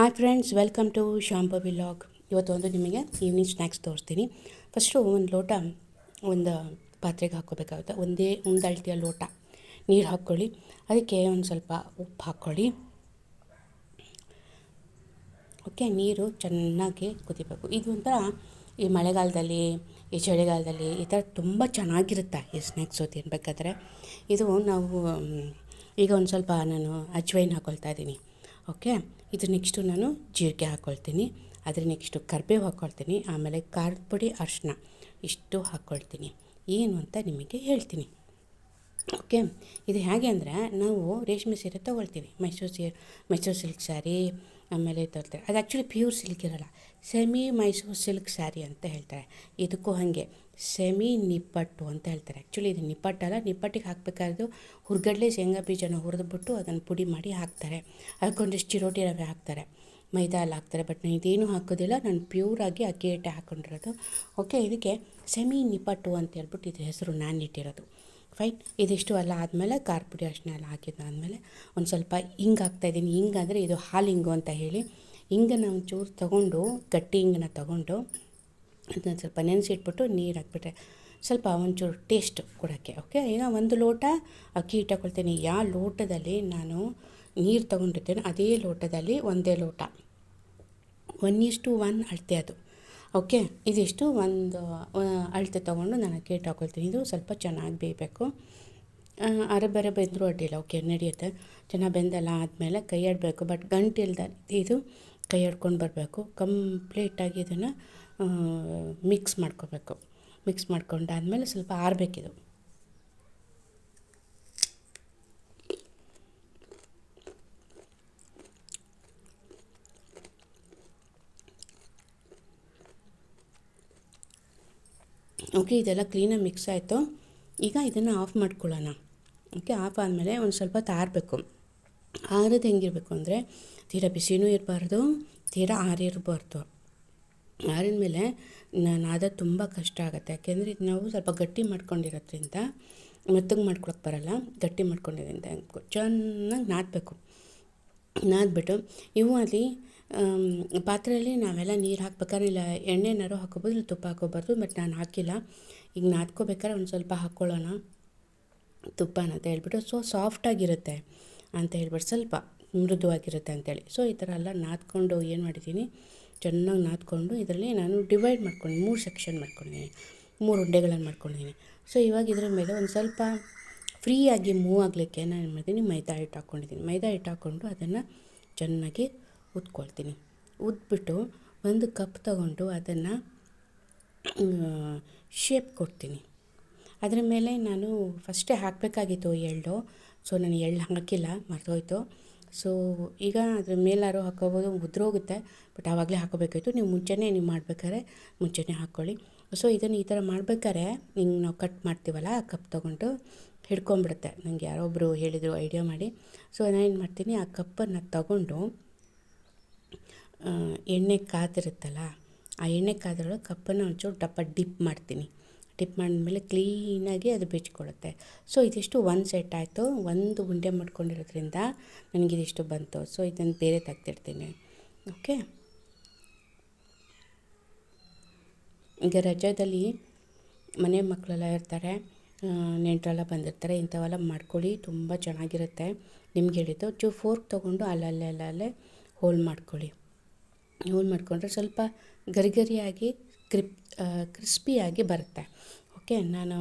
Hi friends welcome to Shampa vlog ಇವತ್ತು ಒಂದು ನಿಮಗೆ ಈವ್ನಿಂಗ್ ಸ್ನ್ಯಾಕ್ಸ್ ತೋರಿಸ್ತೀನಿ. ಫಸ್ಟು ಒಂದು ಲೋಟ, ಒಂದು ಪಾತ್ರೆಗೆ ಹಾಕ್ಕೋಬೇಕಾಗುತ್ತೆ. ಒಂದೇ, ಒಂದು ಲೋಟ ನೀರು ಹಾಕ್ಕೊಳ್ಳಿ. ಅದಕ್ಕೆ ಒಂದು ಸ್ವಲ್ಪ ಉಪ್ಪು ಹಾಕ್ಕೊಳ್ಳಿ. ಓಕೆ ನೀರು ಚೆನ್ನಾಗಿ ಕುದಿಬೇಕು. ಇದು ಒಂಥರ ಈ ಮಳೆಗಾಲದಲ್ಲಿ, ಈ ಚಳಿಗಾಲದಲ್ಲಿ ಈ ಥರ ತುಂಬ ಚೆನ್ನಾಗಿರುತ್ತೆ ಈ ಸ್ನ್ಯಾಕ್ಸು ತಿನ್ನಬೇಕಾದ್ರೆ ಇದು ನಾವು ಈಗ ಒಂದು ಸ್ವಲ್ಪ ನಾನು ಅಜ್ವೈನ್ ಹಾಕ್ಕೊಳ್ತಾ ಇದ್ದೀನಿ. ಓಕೆ? ಇದು ನೆಕ್ಸ್ಟು ನಾನು ಜೀರಿಗೆ ಹಾಕ್ಕೊಳ್ತೀನಿ ಅದ್ರ ನೆಕ್ಸ್ಟು ಕರ್ಬೇವು ಹಾಕ್ಕೊಳ್ತೀನಿ ಆಮೇಲೆ ಖಾರದ ಪುಡಿ ಅರಿಶಿನ ಇಷ್ಟು ಹಾಕ್ಕೊಳ್ತೀನಿ ಏನು ಅಂತ ನಿಮಗೆ ಹೇಳ್ತೀನಿ. ಓಕೆ? ಇದು ಹೇಗೆ ಅಂದರೆ ನಾವು ರೇಷ್ಮೆ ಸೀರೆ ತೊಗೊಳ್ತೀವಿ. ಮೈಸೂರು ಸೀರೆ, ಮೈಸೂರು ಸಿಲ್ಕ್ ಸ್ಯಾರಿ ಆಮೇಲೆ ತರ್ತಾರೆ ಅದು ಆ್ಯಕ್ಚುಲಿ ಪ್ಯೂರ್ ಸಿಲ್ಕ್ ಇರೋಲ್ಲ. ಸೆಮಿ ಮೈಸೂರು ಸಿಲ್ಕ್ ಸ್ಯಾರಿ ಅಂತ ಹೇಳ್ತಾರೆ. ಇದಕ್ಕೂ ಹಾಗೆ. ಸೆಮಿ ನಿಪ್ಪಟ್ಟು ಅಂತ ಹೇಳ್ತಾರೆ. ಆ್ಯಕ್ಚುಲಿ ಇದು ನಿಪ್ಪಟ್ಟಲ್ಲ, ನಿಪ್ಪಟ್ಟಿಗೆ ಹಾಕಬೇಕಾದ್ದು ಹುರ್ಗಡ್ಲೆ ಶೇಂಗಾ ಬೀಜನ ಹುರಿದ್ಬಿಟ್ಟು ಅದನ್ನು ಪುಡಿ ಮಾಡಿ ಹಾಕ್ತಾರೆ. ಅದಕ್ಕೊಂದಿಷ್ಟು ಚಿರೋಟಿ ರವೆ ಹಾಕ್ತಾರೆ. ಮೈದಾ ಎಲ್ಲ ಹಾಕ್ತಾರೆ, ಬಟ್ ನಾನು ಇದೇನು ಹಾಕೋದಿಲ್ಲ. ನಾನು ಪ್ಯೂರಾಗಿ ಅಕ್ಕಿ ಹಿಟ್ಟೆ ಹಾಕ್ಕೊಂಡಿರೋದು ಓಕೆ, ಇದಕ್ಕೆ ಸೆಮಿ ನಿಪ್ಪಟ್ಟು ಅಂತ ಹೇಳ್ಬಿಟ್ಟು ಇದ್ರ ಹೆಸರು ನಾನು ಇಟ್ಟಿರೋದು. ಫೈನ್. ಇದಿಷ್ಟು ಎಲ್ಲ ಆದಮೇಲೆ ಖಾರ ಪುಡಿ ಅಷ್ಟನ್ನ ಎಲ್ಲ ಹಾಕಿದ್ದಾದಮೇಲೆ ಒಂದು ಸ್ವಲ್ಪ ಹಿಂಗೆ ಹಾಕ್ತಾಯಿದ್ದೀನಿ ಹಿಂಗೆ ಅಂದರೆ ಇದು ಹಾಲು ಹಿಂಗು ಅಂತ ಹೇಳಿ. ಹಿಂಗನ್ನು ಒಂಚೂರು ತೊಗೊಂಡು, ಗಟ್ಟಿ ಹಿಂಗನ್ನು ತೊಗೊಂಡು ಅದನ್ನ ಸ್ವಲ್ಪ ನೆನೆಸಿಟ್ಬಿಟ್ಟು ನೀರು ಹಾಕ್ಬಿಟ್ರೆ ಸ್ವಲ್ಪ ಒಂಚೂರು ಟೇಸ್ಟ್ ಕೊಡೋಕ್ಕೆ ಓಕೆ ಈಗ ಒಂದು ಲೋಟ ಅಕ್ಕಿ ಹಿಟ್ಟು ಯಾವ ಲೋಟದಲ್ಲಿ ನಾನು ನೀರು ತೊಗೊಂಡಿರ್ತೇನೆ ಅದೇ ಲೋಟದಲ್ಲಿ ಒಂದೇ ಲೋಟ. ಒನ್ ಇಷ್ಟು ಒನ್ ಅಳತೆ ಅದು ಓಕೆ ಇದಿಷ್ಟು ಒಂದು ಅಳತೆ ತೊಗೊಂಡು ನಾನು ಅಕ್ಕಿ ಹಿಟ್ಟು ಇದು ಸ್ವಲ್ಪ ಚೆನ್ನಾಗಿ ಬೇಯಬೇಕು. ಅರೆ ಬೇರೆ ಬೆಂದರೂ ಅಡ್ಡಿಲ್ಲ ಓಕೆ ನಡೆಯುತ್ತೆ. ಚೆನ್ನಾಗಿ ಬೆಂದಲ್ಲ ಆದಮೇಲೆ ಕೈ ಬಟ್ ಗಂಟಿಲ್ದ ಇದು ಕೈ ಆಡ್ಕೊಂಡು ಬರಬೇಕು. ಕಂಪ್ಲೀಟಾಗಿ ಇದನ್ನು ಮಿಕ್ಸ್ ಮಾಡ್ಕೋಬೇಕು. ಮಿಕ್ಸ್ ಮಾಡ್ಕೊಂಡಾದಮೇಲೆ ಸ್ವಲ್ಪ ಆರಬೇಕಿದು. ಓಕೆ ಇದೆಲ್ಲ ಕ್ಲೀನಾಗಿ ಮಿಕ್ಸ್ ಆಯಿತು. ಈಗ ಇದನ್ನು ಆಫ್ ಮಾಡ್ಕೊಳ್ಳೋಣ. ಓಕೆ ಆಫ್ ಆದಮೇಲೆ ಒಂದು ಸ್ವಲ್ಪ ತಾರಬೇಕು. ಆರೋದು ಹೆಂಗಿರಬೇಕು ಅಂದರೆ ತೀರಾ ಬಿಸಿನೂ ಇರಬಾರ್ದು, ತೀರಾ ಆರಿರಬಾರ್ದು ಆರಿದ ಮೇಲೆ ನಾನು ಅದ ತುಂಬ ಕಷ್ಟ ಆಗುತ್ತೆ. ಯಾಕೆಂದರೆ ಇದು ನಾವು ಸ್ವಲ್ಪ ಗಟ್ಟಿ ಮಾಡ್ಕೊಂಡಿರೋದ್ರಿಂದ ಮೆತ್ತಗೆ ಮಾಡ್ಕೊಳಕ್ಕೆ ಬರಲ್ಲ, ಗಟ್ಟಿ ಮಾಡ್ಕೊಂಡಿರೋದ್ರಿಂದ ಚೆನ್ನಾಗಿ ನಾದಬೇಕು. ನಾದ್ಬಿಟ್ಟು ಇವು ಅಲ್ಲಿ ಪಾತ್ರೆಯಲ್ಲಿ ನಾವೆಲ್ಲ ನೀರು ಹಾಕ್ಬೇಕಾದ್ರೆ ಇಲ್ಲ ಎಣ್ಣೆನಾರು ಹಾಕೋಬೋದು, ಇಲ್ಲ ತುಪ್ಪ ಹಾಕೋಬಾರ್ದು, ಬಟ್ ನಾನು ಹಾಕಿಲ್ಲ. ಈಗ ನಾದ್ಕೋಬೇಕಾದ್ರೆ ಒಂದು ಸ್ವಲ್ಪ ಹಾಕ್ಕೊಳ್ಳೋಣ ತುಪ್ಪನ ಅಂತ ಹೇಳ್ಬಿಟ್ಟು ಸೊ ಸಾಫ್ಟಾಗಿರುತ್ತೆ ಅಂತ ಹೇಳ್ಬಿಟ್ಟು ಸ್ವಲ್ಪ ಮೃದುವಾಗಿರುತ್ತೆ ಅಂತೇಳಿ. ಸೊ ಈ ಥರ ಎಲ್ಲ ನಾದ್ಕೊಂಡು ಏನು ಮಾಡಿದ್ದೀನಿ? ಚೆನ್ನಾಗಿ ನಾದ್ಕೊಂಡು ಇದರಲ್ಲಿ ನಾನು ಡಿವೈಡ್ ಮಾಡ್ಕೊಂಡು ಮೂರು ಸೆಕ್ಷನ್ ಮಾಡ್ಕೊಂಡಿದ್ದೀನಿ. ಮೂರು ಉಂಡೆಗಳನ್ನು ಮಾಡ್ಕೊಂಡಿದ್ದೀನಿ. ಸೊ ಇವಾಗ ಇದ್ರ ಮೇಲೆ ಒಂದು ಸ್ವಲ್ಪ ಫ್ರೀಯಾಗಿ ಮೂವ್ ಆಗಲಿಕ್ಕೆ ನಾನು ಏನು ಮಾಡ್ತೀನಿ? ಮೈದಾ ಹಿಟ್ಟು ಹಾಕ್ಕೊಂಡಿದ್ದೀನಿ ಮೈದಾ ಹಿಟ್ಟು ಹಾಕ್ಕೊಂಡು ಅದನ್ನು ಚೆನ್ನಾಗಿ ಉದ್ಕೊಳ್ತೀನಿ. ಉದ್ಬಿಟ್ಟು ಒಂದು ಕಪ್ ತಗೊಂಡು ಅದನ್ನು ಶೇಪ್ ಕೊಡ್ತೀನಿ. ಅದರ ಮೇಲೆ ನಾನು ಫಸ್ಟೇ ಹಾಕಬೇಕಾಗಿತ್ತು ಎಳ್ಳು. ಸೊ ನಾನು ಎಳ್ಳು ಹಾಕಿಲ್ಲ ಮರೆತೋಯ್ತು. ಸೊ ಈಗ ಅದ್ರ ಮೇಲಾರು ಹಾಕೋಬೋದು ಉದ್ರೋಗುತ್ತೆ ಬಟ್ ಆವಾಗಲೇ ಹಾಕೋಬೇಕಾಯ್ತು ನೀವು ಮುಂಚೆನೇ ನೀವು ಮಾಡ್ಬೇಕಾದ್ರೆ ಮುಂಚೆನೇ ಹಾಕ್ಕೊಳ್ಳಿ. ಸೊ ಇದನ್ನು ಈ ಥರ ಮಾಡ್ಬೇಕಾದ್ರೆ ಹಿಂಗೆ ನಾವು ಕಟ್ ಮಾಡ್ತೀವಲ್ಲ, ಆ ಕಪ್ ತೊಗೊಂಡು ಹಿಡ್ಕೊಂಬಿಡುತ್ತೆ ನನಗೆ ಯಾರೋ ಒಬ್ಬರು ಹೇಳಿದರು ಐಡಿಯಾ ಮಾಡಿ. ಸೊ ನಾನೇನು ಮಾಡ್ತೀನಿ, ಆ ಕಪ್ಪನ್ನು ತಗೊಂಡು ಎಣ್ಣೆ ಕಾದಿರುತ್ತಲ್ಲ, ಆ ಎಣ್ಣೆ ಕಾದ್ರೊಳಗೆ ಕಪ್ಪನ್ನು ಒಂಚೂರು ಡಪ್ಪ ಡಿಪ್ ಮಾಡ್ತೀನಿ. ಡಿಪ್ ಮಾಡಿದ್ಮೇಲೆ ಕ್ಲೀನಾಗಿ ಅದು ಬಿಚ್ಕೊಳ್ಳುತ್ತೆ. ಸೊ, ಇದಿಷ್ಟು ಒಂದು ಸೆಟ್ ಆಯಿತು. ಒಂದು ಉಂಡೆ ಮಾಡ್ಕೊಂಡಿರೋದ್ರಿಂದ ನನಗಿದಿಷ್ಟು ಬಂತು. ಸೊ, ಇದನ್ನು ಬೇರೆ ತೆಗ್ದಿರ್ತೀನಿ ಓಕೆ? ಈಗ ರಜಾದಲ್ಲಿ ಮನೆ ಮಕ್ಕಳೆಲ್ಲ ಇರ್ತಾರೆ. ನೆಂಟರೆಲ್ಲ ಬಂದಿರ್ತಾರೆ. ಇಂಥವೆಲ್ಲ ಮಾಡ್ಕೊಳ್ಳಿ. ತುಂಬ ಚೆನ್ನಾಗಿರುತ್ತೆ. ನಿಮ್ಗೆ ಹೇಳಿದ್ದು. ಚೂ, ಫೋರ್ಕ್ ತೊಗೊಂಡು ಅಲ್ಲಲ್ಲೇ ಅಲ್ಲಲ್ಲೇ ಹೋಲ್ ಮಾಡ್ಕೊಳ್ಳಿ. ಹೋಲ್ ಮಾಡಿಕೊಂಡ್ರೆ ಸ್ವಲ್ಪ ಗರಿಗರಿಯಾಗಿ ಕ್ರಿಪ್ ಕ್ರಿಸ್ಪಿಯಾಗಿ ಬರುತ್ತೆ. ಓಕೆ, ನಾನು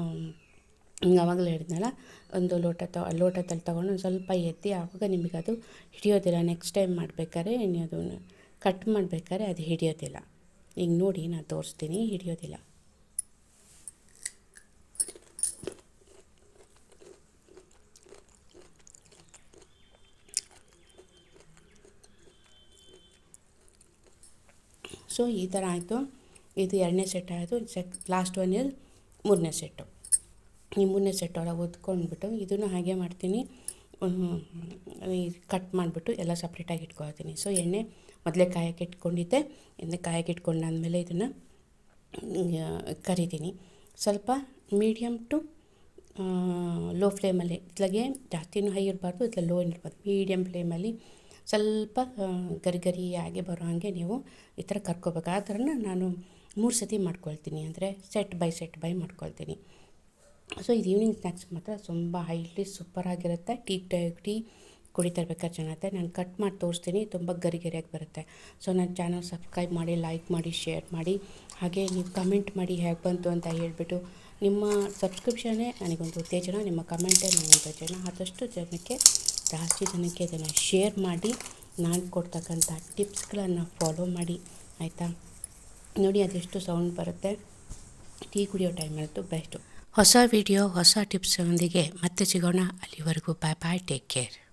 ಆವಾಗಲೇ ಹೇಳಿದ್ನಲ್ಲ, ಒಂದು ಲೋಟ ತ, ಲೋಟದಲ್ಲಿ ತೊಗೊಂಡು ಒಂದು ಸ್ವಲ್ಪ ಎತ್ತಿ ಆವಾಗ ನಿಮಗೆ ಅದು ಹಿಡಿಯೋದಿಲ್ಲ. ನೆಕ್ಸ್ಟ್ ಟೈಮ್ ಮಾಡಬೇಕಾದ್ರೆ ನೀವು ಅದನ್ನು ಕಟ್ ಮಾಡಬೇಕಾದ್ರೆ ಅದು ಹಿಡಿಯೋದಿಲ್ಲ. ಈಗ ನೋಡಿ ನಾನು ತೋರಿಸ್ತೀನಿ, ಹಿಡಿಯೋದಿಲ್ಲ. ಸೊ ಈ ಥರ ಆಯಿತು. ಇದು ಎರಡನೇ ಸೆಟ್ ಆಯಿತು. ಸೆಕ್ ಲಾಸ್ಟ್ ಒನ್ ಇಯರ್ ಮೂರನೇ ಸೆಟ್ಟು ಈ ಮೂರನೇ ಸೆಟ್ ಒಳಗೆ ಒದ್ಕೊಂಡ್ಬಿಟ್ಟು ಇದನ್ನು ಹಾಗೆ ಮಾಡ್ತೀನಿ. ಕಟ್ ಮಾಡಿಬಿಟ್ಟು ಎಲ್ಲ ಸಪ್ರೇಟಾಗಿ ಇಟ್ಕೊಳ್ತೀನಿ. ಸೊ ಎಣ್ಣೆ ಮೊದಲೇ ಕಾಯಕ್ಕೆ ಇಟ್ಕೊಂಡಿದ್ದೆ. ಎಣ್ಣೆ ಕಾಯಕ್ಕೆ ಇಟ್ಕೊಂಡಾದ್ಮೇಲೆ ಇದನ್ನು ಕರಿತೀನಿ. ಸ್ವಲ್ಪ ಮೀಡಿಯಮ್ ಟು ಲೋ ಫ್ಲೇಮಲ್ಲಿ ಇತ್ಲಾಗೆ ಜಾಸ್ತಿನೂ ಹೈ ಇರಬಾರ್ದು ಇತ್ಲ ಲೋ ಇರಬಾರ್ದು. ಮೀಡಿಯಮ್ ಫ್ಲೇಮಲ್ಲಿ ಸ್ವಲ್ಪ ಗರಿಗರಿಯಾಗಿ ಗರಿ ಗರಿಯಾಗಿ ಬರೋ ಹಾಗೆ ನೀವು ಈ ಥರ ಕರ್ಕೋಬೇಕು. ಆ ಥರನ ನಾನು ಮೂರು ಸತಿ ಮಾಡ್ಕೊಳ್ತೀನಿ ಅಂದರೆ ಸೆಟ್ ಬೈ ಸೆಟ್ ಬೈ ಮಾಡ್ಕೊಳ್ತೀನಿ. ಸೊ ಇದು ಈವ್ನಿಂಗ್ ಸ್ನ್ಯಾಕ್ಸ್ ಮಾತ್ರ. ತುಂಬ ಹೈಲಿ ಸೂಪರಾಗಿರುತ್ತೆ ಟೀ ಟೀ ಕುಡಿತಾ ಇರ್ಬೇಕಾದ್ರೆ ಚೆನ್ನಾಗುತ್ತೆ ನಾನು ಕಟ್ ಮಾಡಿ ತೋರಿಸ್ತೀನಿ. ತುಂಬ ಗರಿ ಗರಿಯಾಗಿ ಬರುತ್ತೆ. ಸೊ ನನ್ನ ಚಾನಲ್ ಸಬ್ಸ್ಕ್ರೈಬ್ ಮಾಡಿ ಲೈಕ್ ಮಾಡಿ ಶೇರ್ ಮಾಡಿ. ಹಾಗೆ ನೀವು ಕಮೆಂಟ್ ಮಾಡಿ ಹೇಗೆ ಬಂತು ಅಂತ ಹೇಳಿಬಿಟ್ಟು ನಿಮ್ಮ ಸಬ್ಸ್ಕ್ರಿಪ್ಷನ್ನೇ ನನಗೊಂದು ಉತ್ತೇಜನ, ನಿಮ್ಮ ಕಮೆಂಟೇ ನನಗೊಂದು ಉತ್ತೇಜನ. ಆದಷ್ಟು ಜನಕ್ಕೆ, ಜಾಸ್ತಿ ಜನಕ್ಕೆ ಇದನ್ನು ಶೇರ್ ಮಾಡಿ, ನಾನು ಕೊಡ್ತಕ್ಕಂಥ ಟಿಪ್ಸ್ಗಳನ್ನು ಫಾಲೋ ಮಾಡಿ. ಆಯಿತಾ? ನೋಡಿ ಅದೆಷ್ಟು ಸೌಂಡ್ ಬರುತ್ತೆ. ಟೀ ಕುಡಿಯೋ ಟೈಮ್ ಟೈಮಲ್ಲಂತೂ ಬೆಸ್ಟು ಹೊಸ ವಿಡಿಯೋ ಹೊಸ ಟಿಪ್ಸೊಂದಿಗೆ ಮತ್ತೆ ಸಿಗೋಣ. ಅಲ್ಲಿವರೆಗೂ ಬಾಯ್ ಬಾಯ್ ಟೇಕ್ ಕೇರ್